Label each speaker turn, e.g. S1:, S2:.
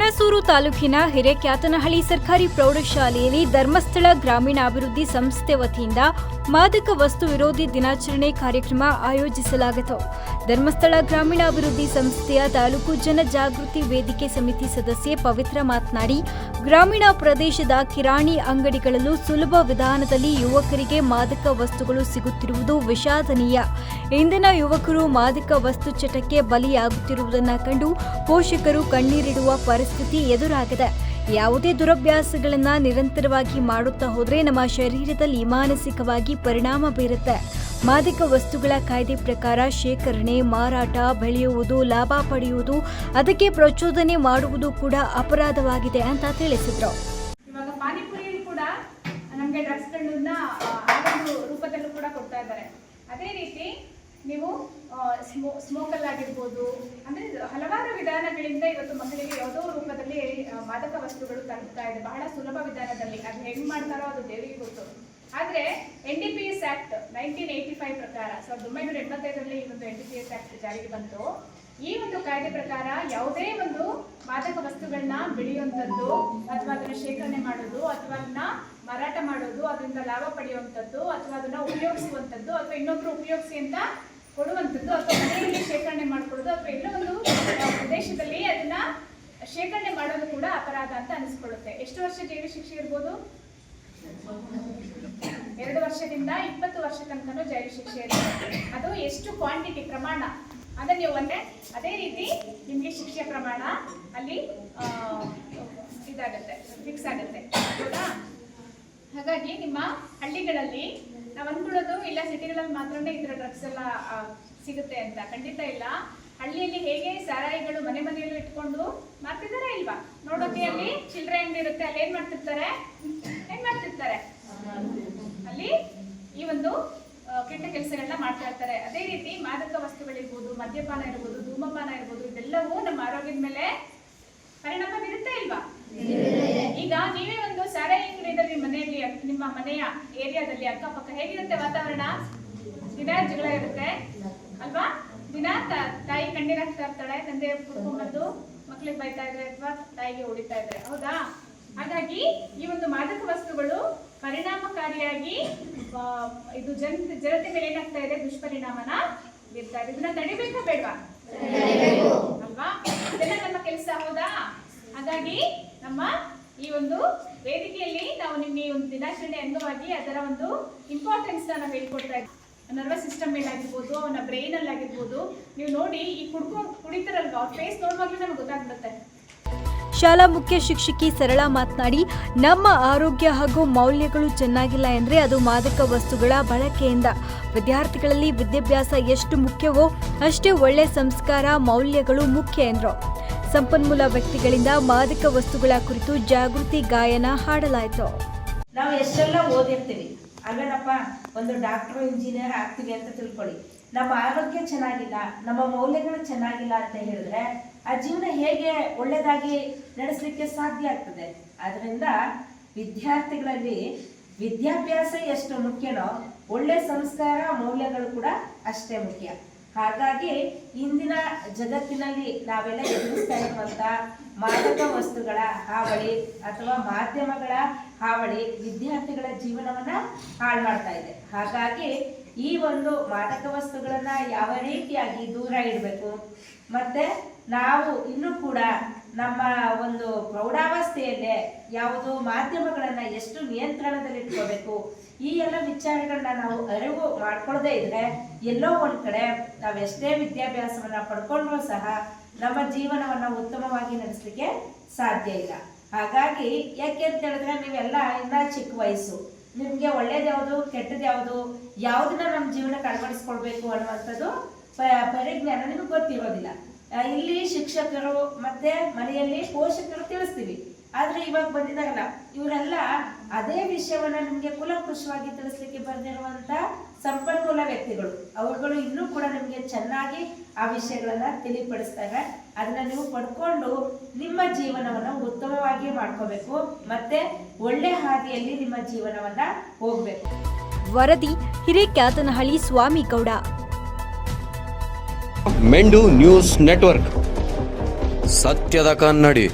S1: ಹುಣಸೂರು ತಾಲೂಕಿನ ಹಿರೇಕ್ಯಾತನಹಳ್ಳಿ ಸರ್ಕಾರಿ ಪ್ರೌಢಶಾಲೆಯಲ್ಲಿ ಧರ್ಮಸ್ಥಳ ಗ್ರಾಮೀಣಾಭಿವೃದ್ಧಿ ಸಂಸ್ಥೆ ವತಿಯಿಂದ ಮಾದಕ ವಸ್ತು ವಿರೋಧಿ ದಿನಾಚರಣೆ ಕಾರ್ಯಕ್ರಮ ಆಯೋಜಿಸಲಾಗಿತ್ತು. ಧರ್ಮಸ್ಥಳ ಗ್ರಾಮೀಣಾಭಿವೃದ್ಧಿ ಸಂಸ್ಥೆಯ ತಾಲೂಕು ಜನಜಾಗೃತಿ ವೇದಿಕೆ ಸಮಿತಿ ಸದಸ್ಯೆ ಪವಿತ್ರ ಮಾತನಾಡಿ ಗ್ರಾಮೀಣ ಪ್ರದೇಶದ ಕಿರಾಣಿ ಅಂಗಡಿಗಳಲ್ಲೂ ಸುಲಭ ವಿಧಾನದಲ್ಲಿ ಯುವಕರಿಗೆ ಮಾದಕ ವಸ್ತುಗಳು ಸಿಗುತ್ತಿರುವುದು ವಿಷಾದನೀಯ. ಇಂದಿನ ಯುವಕರು ಮಾದಕ ವಸ್ತು ಚಟಕ್ಕೆ ಬಲಿಯಾಗುತ್ತಿರುವುದನ್ನು ಕಂಡು ಪೋಷಕರು ಕಣ್ಣೀರಿಡುವ ಪರಿಸ್ಥಿತಿ ಎದುರಾಗಿದೆ. ಯಾವುದೇ ದುರಭ್ಯಾಸಗಳನ್ನು ನಿರಂತರವಾಗಿ ಮಾಡುತ್ತಾ ಹೋದರೆ ನಮ್ಮ ಶರೀರದಲ್ಲಿ ಮಾನಸಿಕವಾಗಿ ಪರಿಣಾಮ ಬೀರುತ್ತೆ. ಮಾದಕ ವಸ್ತುಗಳ ಕಾಯ್ದೆ ಪ್ರಕಾರ ಶೇಖರಣೆ, ಮಾರಾಟ, ಬೆಳೆಯುವುದು, ಲಾಭ ಪಡೆಯುವುದು, ಅದಕ್ಕೆ ಪ್ರಚೋದನೆ ಮಾಡುವುದು ಕೂಡ ಅಪರಾಧವಾಗಿದೆ ಅಂತ ತಿಳಿಸಿದ್ರು.
S2: ಇವಾಗ ಕೂಡ ನಮಗೆ ಕೂಡ ಕೊಡ್ತಾ ಇದ್ದಾರೆ. ಅದೇ ರೀತಿ ನೀವು ಸ್ಮೋ ಸ್ಮೋಕಲ್ಲಾಗಿರ್ಬೋದು ಅಂದರೆ ಹಲವಾರು ವಿಧಾನಗಳಿಂದ ಇವತ್ತು ಮಕ್ಕಳಿಗೆ ಯಾವುದೋ ರೂಪದಲ್ಲಿ ಮಾದಕ ವಸ್ತುಗಳು ತಲುಪ್ತಾ ಇದೆ. ಬಹಳ ಸುಲಭ ವಿಧಾನದಲ್ಲಿ. ಅದು ಹೆಂಗ್ ಮಾಡ್ತಾರೋ ಅದು ದೇವಿಗೆ ಗೊತ್ತು. ಆದರೆ N D P S act nineteen eighty five ಪ್ರಕಾರ, ಸಾವಿರದ ಒಂಬೈನೂರ ಎಂಬತ್ತೈದರಲ್ಲಿ ಈ ಒಂದು N D P S act ಜಾರಿಗೆ ಬಂತು. ಈ ಒಂದು ಕಾಯ್ದೆ ಪ್ರಕಾರ ಯಾವುದೇ ಒಂದು ಮಾದಕ ವಸ್ತುಗಳನ್ನ ಬೆಳೆಯುವಂಥದ್ದು ಅಥವಾ ಅದನ್ನು ಶೇಖರಣೆ ಮಾಡೋದು, ಅಥವಾ ಅದನ್ನ ಮಾರಾಟ ಮಾಡೋದು, ಅದರಿಂದ ಲಾಭ ಪಡೆಯುವಂಥದ್ದು, ಅಥವಾ ಅದನ್ನ ಉಪಯೋಗಿಸುವಂಥದ್ದು, ಅಥವಾ ಇನ್ನೊಬ್ರು ಉಪಯೋಗಿಸಿ ಅಂತ ಕೊಡುವಂಥದ್ದು, ಅಥವಾ ಮನೆಯಲ್ಲಿ ಶೇಖರಣೆ ಮಾಡ್ಕೊಳ್ಳೋದು, ಅಥವಾ ಎಲ್ಲೋ ಒಂದು ಪ್ರದೇಶದಲ್ಲಿ ಅದನ್ನ ಶೇಖರಣೆ ಮಾಡೋದು ಕೂಡ ಅಪರಾಧ ಅಂತ ಅನಿಸ್ಕೊಳ್ಳುತ್ತೆ. ಎಷ್ಟು ವರ್ಷ ಜೈಲು ಶಿಕ್ಷೆ ಇರ್ಬೋದು? ಎರಡು ವರ್ಷದಿಂದ ಇಪ್ಪತ್ತು ವರ್ಷ ತನಕ ಜೈಲು ಶಿಕ್ಷೆ ಇದೆ. ಅದು ಎಷ್ಟು ಕ್ವಾಂಟಿಟಿ ಪ್ರಮಾಣ? ಅದನ್ನ ನೀವು ಒಂದೇ ಅದೇ ರೀತಿ ನಿಮಗೆ ಶಿಕ್ಷೆ ಪ್ರಮಾಣ ಅಲ್ಲಿ ಇದಾಗುತ್ತೆ ಫಿಕ್ಸ್ ಆಗುತ್ತೆ. ಹೌದಾ? ಹಾಗಾಗಿ ನಿಮ್ಮ ಹಳ್ಳಿಗಳಲ್ಲಿ ನಾವು ಅಂದ್ಕೊಳ್ಳೋದು ಇಲ್ಲ ಸಿಟಿಗಳಲ್ಲಿ ಮಾತ್ರನೇ ಇದರ ಡ್ರಗ್ಸ್ ಎಲ್ಲ ಸಿಗುತ್ತೆ ಅಂತ. ಖಂಡಿತ ಇಲ್ಲ. ಹಳ್ಳಿಯಲ್ಲಿ ಹೇಗೆ ಸಾರಾಯಿಗಳು ಮನೆ ಮನೆಯಲ್ಲೂ ಇಟ್ಕೊಂಡು ಮಾಡ್ತಿದ್ದಾರೆ ಇಲ್ವಾ? ನೋಡೋಕೆ ಅಲ್ಲಿ ಚಿಲ್ಲರೆ ಅಂಗಡಿ ಇರುತ್ತೆ ಅಲ್ಲಿ ಏನ್ ಮಾಡ್ತಿರ್ತಾರೆ? ಏನ್ ಮಾಡ್ತಿರ್ತಾರೆ? ಅಲ್ಲಿ ಈ ಒಂದು ಕೆಟ್ಟ ಕೆಲಸಗಳನ್ನ ಮಾಡ್ತಾ ಇರ್ತಾರೆ. ಅದೇ ರೀತಿ ಮಾದಕ ವಸ್ತುಗಳಿರ್ಬೋದು, ಮದ್ಯಪಾನ ಇರ್ಬೋದು, ಧೂಮಪಾನ ಇರ್ಬೋದು, ಇದೆಲ್ಲವೂ ನಮ್ಮ ಆರೋಗ್ಯದ ಮೇಲೆ ಪರಿಣಾಮ ಬೀರುತ್ತೆ ಇಲ್ವಾ? ಈಗ ನೀವೇ ಒಂದು ಸಾರಾಯಿ ನಿಮ್ಮ ಮನೆಯಲ್ಲಿ, ನಿಮ್ಮ ಮನೆಯ ಏರಿಯಾದಲ್ಲಿ ಅಕ್ಕಪಕ್ಕ ಹೇಗಿರುತ್ತೆ ವಾತಾವರಣ? ಜಗಳ ಇರುತ್ತೆ ಅಲ್ವಾ? ದಿನ ತಾಯಿ ಕಣ್ಣೀರ್ ಹಾಕ್ತಾ ಇರ್ತಾಳೆ ತಂದೆ ಕುಡ್ಕೊಂಡ್ಬಂದು ಮಕ್ಳಿಗೆ ಬೈತಾ ಇದ್ರೆ ಅಥವಾ ತಾಯಿಗೆ ಹೊಡಿತಾ ಇದ್ರೆ. ಹೌದಾ? ಹಾಗಾಗಿ ಈ ಒಂದು ಮಾದಕ ವಸ್ತುಗಳು ಪರಿಣಾಮಕಾರಿಯಾಗಿ ಇದು ಜನ ಜನತೆ ಮೇಲೆ ಏನಾಗ್ತಾ ಇದೆ? ದುಷ್ಪರಿಣಾಮನ ಬೀರ್ತಾ ಇದೆ. ಇದನ್ನ ತಡಿಬೇಕಾ ಬೇಡವಾ? ಅಲ್ವಾ? ಇದೆಲ್ಲ ನಮ್ಮ ಕೆಲಸ ಹೌದಾ? ಹಾಗಾಗಿ ನಮ್ಮ ಈ ಒಂದು ವೇದಿಕೆಯಲ್ಲಿ ನಾವು ನಿಮ್ಮ ಈ ಒಂದು ದಿನಾಚರಣೆ ಅಂಗವಾಗಿ ಅದರ ಒಂದು ಇಂಪಾರ್ಟೆನ್ಸ್ ನಾವು ಹೇಳ್ಕೊಡ್ತಾ ಇದ್ದೀವಿ ನರ್ವಸ್ ಸಿಸ್ಟಮ್ ಮೇಲಾಗಿರ್ಬೋದು ಅವನ ಬ್ರೈನ್ ಅಲ್ಲಿ ಆಗಿರ್ಬೋದು ನೀವು ನೋಡಿ ಈ ಕುಡ್ಕೊ ಕುಡಿತಾರಲ್ವ? ಅವ್ರ ಫೇಸ್ ನೋಡುವಾಗಲೇ ನಮ್ಗೆ ಗೊತ್ತಾಗ್ಬಿಡುತ್ತೆ.
S1: ಶಾಲಾ ಮುಖ್ಯ ಶಿಕ್ಷಕಿ ಸರಳ ಮಾತನಾಡಿ ನಮ್ಮ ಆರೋಗ್ಯ ಹಾಗೂ ಮೌಲ್ಯಗಳು ಚೆನ್ನಾಗಿಲ್ಲ ಎಂದರೆ ಅದು ಮಾದಕ ವಸ್ತುಗಳ ಬಳಕೆಯಿಂದ. ವಿದ್ಯಾರ್ಥಿಗಳಲ್ಲಿ ವಿದ್ಯಾಭ್ಯಾಸ ಎಷ್ಟು ಮುಖ್ಯವೋ ಅಷ್ಟೇ ಒಳ್ಳೆ ಸಂಸ್ಕಾರ ಮೌಲ್ಯಗಳು ಮುಖ್ಯ ಎಂದರು. ಸಂಪನ್ಮೂಲ ವ್ಯಕ್ತಿಗಳಿಂದ ಮಾದಕ ವಸ್ತುಗಳ ಕುರಿತು ಜಾಗೃತಿ ಗಾಯನ ಹಾಡಲಾಯಿತು.
S3: ನಾವು ಎಷ್ಟೆಲ್ಲ ಓದಿರ್ತೀವಿ ಅಲ್ವೇನಪ್ಪ? ಒಂದು ಡಾಕ್ಟರ್ ಇಂಜಿನಿಯರ್ ಆಗ್ತೀವಿ ಅಂತ ತಿಳ್ಕೊಳ್ಳಿ. ನಮ್ಮ ಆರೋಗ್ಯ ಚೆನ್ನಾಗಿಲ್ಲ, ನಮ್ಮ ಮೌಲ್ಯಗಳು ಚೆನ್ನಾಗಿಲ್ಲ ಅಂತ ಹೇಳಿದ್ರೆ ಆ ಜೀವನ ಹೇಗೆ ಒಳ್ಳೆಯದಾಗಿ ನಡೆಸಲಿಕ್ಕೆ ಸಾಧ್ಯ ಆಗ್ತದೆ? ಅದರಿಂದ ವಿದ್ಯಾರ್ಥಿಗಳಲ್ಲಿ ವಿದ್ಯಾಭ್ಯಾಸ ಎಷ್ಟು ಮುಖ್ಯನೋ, ಒಳ್ಳೆ ಸಂಸ್ಕಾರ, ಮೌಲ್ಯಗಳು ಕೂಡ ಅಷ್ಟೇ ಮುಖ್ಯ. ಹಾಗಾಗಿ ಇಂದಿನ ಜಗತ್ತಿನಲ್ಲಿ ನಾವೆಲ್ಲ ಎದುರಿಸ್ತಾ ಇರುವಂತ ಮಾದಕ ವಸ್ತುಗಳ ಹಾವಳಿ ಅಥವಾ ಮಾಧ್ಯಮಗಳ ಹಾವಳಿ ವಿದ್ಯಾರ್ಥಿಗಳ ಜೀವನವನ್ನ ಹಾಳು ಮಾಡ್ತಾ ಇದೆ. ಹಾಗಾಗಿ ಈ ಒಂದು ಮಾದಕ ವಸ್ತುಗಳನ್ನ ಯಾವ ರೀತಿಯಾಗಿ ದೂರ ಇಡಬೇಕು? ಮತ್ತೆ ನಾವು ಇನ್ನೂ ಕೂಡ ನಮ್ಮ ಒಂದು ಪ್ರೌಢಾವಸ್ಥೆಯಲ್ಲೇ ಯಾವುದು ಮಾಧ್ಯಮಗಳನ್ನ ಎಷ್ಟು ನಿಯಂತ್ರಣದಲ್ಲಿ ಇಟ್ಕೋಬೇಕು ಈ ಎಲ್ಲ ವಿಚಾರಗಳನ್ನ ನಾವು ಅರಿವು ಮಾಡ್ಕೊಳ್ಳದೆ ಇದ್ರೆ ಎಲ್ಲೋ ಒಂದ್ ಕಡೆ ನಾವೆಷ್ಟೇ ವಿದ್ಯಾಭ್ಯಾಸವನ್ನ ಪಡ್ಕೊಂಡ್ರೂ ಸಹ ನಮ್ಮ ಜೀವನವನ್ನ ಉತ್ತಮವಾಗಿ ನಡೆಸಲಿಕ್ಕೆ ಸಾಧ್ಯ ಇಲ್ಲ. ಹಾಗಾಗಿ ಯಾಕೆ ಅಂತ ಹೇಳಿದ್ರೆ ನೀವೆಲ್ಲ ಇನ್ನ ಚಿಕ್ಕ ವಯಸ್ಸು. ನಿಮ್ಗೆ ಒಳ್ಳೇದು ಯಾವುದು ಕೆಟ್ಟದ್ದು ಯಾವುದು, ಯಾವ್ದನ್ನ ನಮ್ಮ ಜೀವನಕ್ಕೆ ಅಳವಡಿಸ್ಕೊಳ್ಬೇಕು ಅನ್ನುವಂಥದ್ದು ಪರಿಜ್ಞಾನ ನಿಮಗೆ ಗೊತ್ತಿರೋದಿಲ್ಲ. ಇಲ್ಲಿ ಶಿಕ್ಷಕರು ಮತ್ತೆ ಮನೆಯಲ್ಲಿ ಪೋಷಕರು ತಿಳಿಸ್ತೀವಿ. ಆದ್ರೆ ಇವಾಗ ಬಂದಿದಾಗಲ್ಲ, ಇವರೆಲ್ಲ ಅದೇ ವಿಷಯವನ್ನ ನಿಮ್ಗೆ ಕುಲಂಕುಷವಾಗಿ ತಿಳಿಸ್ಲಿಕ್ಕೆ ಬಂದಿರುವಂತ ಸಂಪನ್ಮೂಲ ವ್ಯಕ್ತಿಗಳು. ಅವರುಗಳು ಇನ್ನೂ ಕೂಡ ನಿಮ್ಗೆ ಚೆನ್ನಾಗಿ ಆ ವಿಷಯಗಳನ್ನ ತಿಳಿಪಡಿಸ್ತಾರೆ. ಅದನ್ನ ನೀವು ಪಡ್ಕೊಂಡು ನಿಮ್ಮ ಜೀವನವನ್ನ ಉತ್ತಮವಾಗಿ ಮಾಡ್ಕೋಬೇಕು ಮತ್ತೆ ಒಳ್ಳೆ ಹಾದಿಯಲ್ಲಿ ನಿಮ್ಮ ಜೀವನವನ್ನ ಹೋಗ್ಬೇಕು.
S1: ವರದಿ ಹಿರೇಕ್ಯಾತನಹಳ್ಳಿ ಸ್ವಾಮಿಗೌಡ
S4: ಮೆಂಡು ನ್ಯೂಸ್ ನೆಟ್ವರ್ಕ್. ಸತ್ಯದ ಕನ್ನಡಿ.